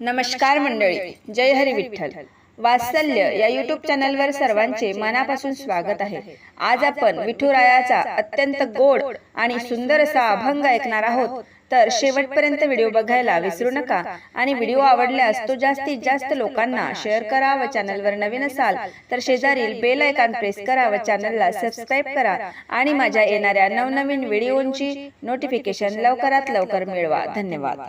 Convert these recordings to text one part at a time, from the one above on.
नमस्कार मंडळी. जय हरी विठ्ठल. वात्सल्य या युट्यूब चॅनलवर सर्वांचे मनापासून स्वागत आहे. आज आपण विठुरायाचा अत्यंत गोड आणि सुंदर असा अभंग ऐकणार आहोत. तर शेवटपर्यंत व्हिडिओ बघायला विसरू नका आणि व्हिडिओ आवडल्यास तो जास्तीत जास्त लोकांना शेअर करा व चॅनलवर नवीन असाल तर शेजारील बेल आयकॉन प्रेस करा व चॅनलला सबस्क्राईब करा आणि माझ्या येणाऱ्या नवनवीन व्हिडिओंची नोटिफिकेशन लवकरात लवकर मिळवा. धन्यवाद.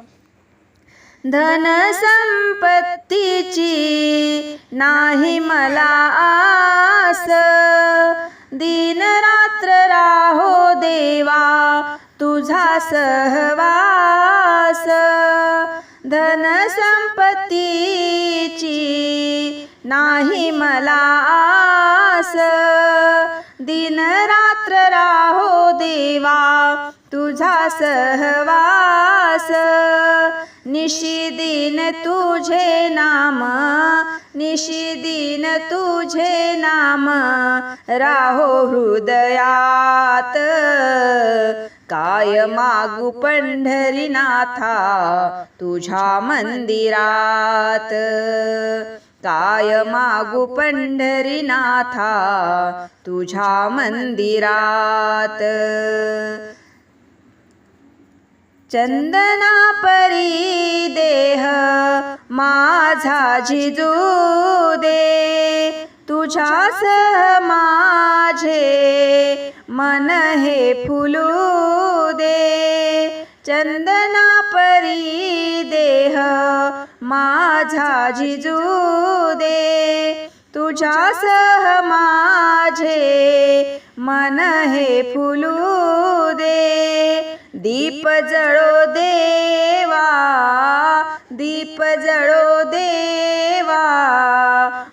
धन संपत्तीची नाही मला आस. दिन रात्र राहो देवा तुझा सहवास. धन संपत्तीची नाही मला आस. दिन रात्र राहो देवा तुझा सहवास. निशिदिन तुझे नाम निशिदिन तुझे नाम राहो हृदयात. काय मागू पंढरीनाथा तुझ्या मंदिरात? काय मागू पंढरीनाथा तुझ्या मंदिरात? चंदना परी देह माझा जिजू दे. तुझ्यासह माझे मन हे फुलू दे. चंदना परी देह माझा जिजू दे. तुझ्यासह माझे मन हे फुलू दे. दीप जळो देवा दीप जळो देवा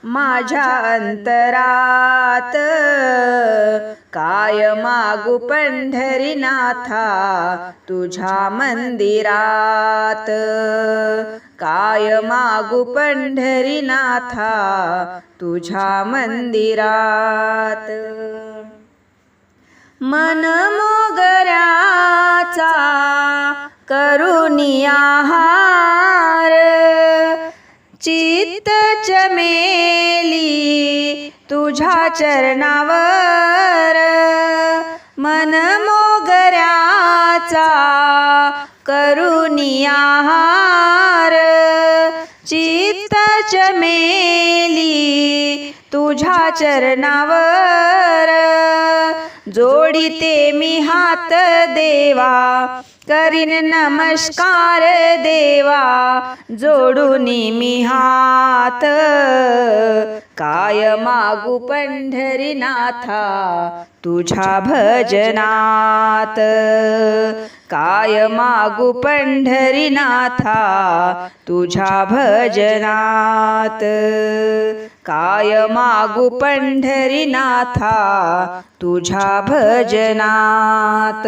माझ्या अंतरात. काय मागू पंढरीनाथा तुझ्या मंदिरात? काय मागू पंढरीनाथा तुझ्या मंदिरात? मन मोगऱ्याचा करुणियाहार चित्त चमेली तुझ्या चरणावर मन मोगऱ्याचा करुणियाहार चित्त चमेली तुझ्या चरणावर जोडिते मी हात देवा करीन नमस्कार देवा जोडून मी हात काय मागू पंढरीनाथा तुझ्या भजनात. काय मागू पंढरीनाथा तुझ्या भजनात. काय मागू पंढरीनाथा तुझ्या भजनात.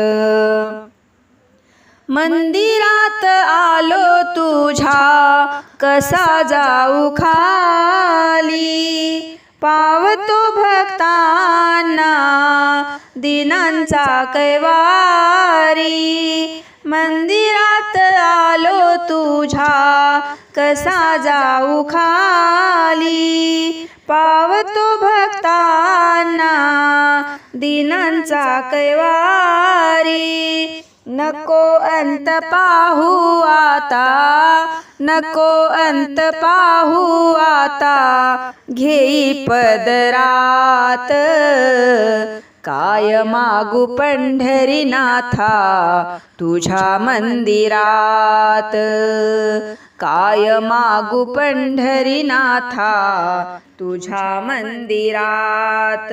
मंदिरात आलो तुझ्या कसा जाऊ खाली? पावतो भक्तांना दिनांचा कैवारी. मंदिरात आलो तुझ्या कसा जाऊ खाली? पावतो भक्तांना दिनांचा कैवारी. नको अंत पाहू आता नको अंत पाहू आता घेई पदरात काय मागू पंढरीनाथा तुझ्या मंदिरात. काय मागू पंढरीनाथा तुझ्या मंदिरात.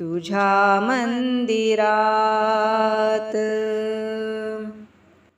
तुझ्या मंदिरात.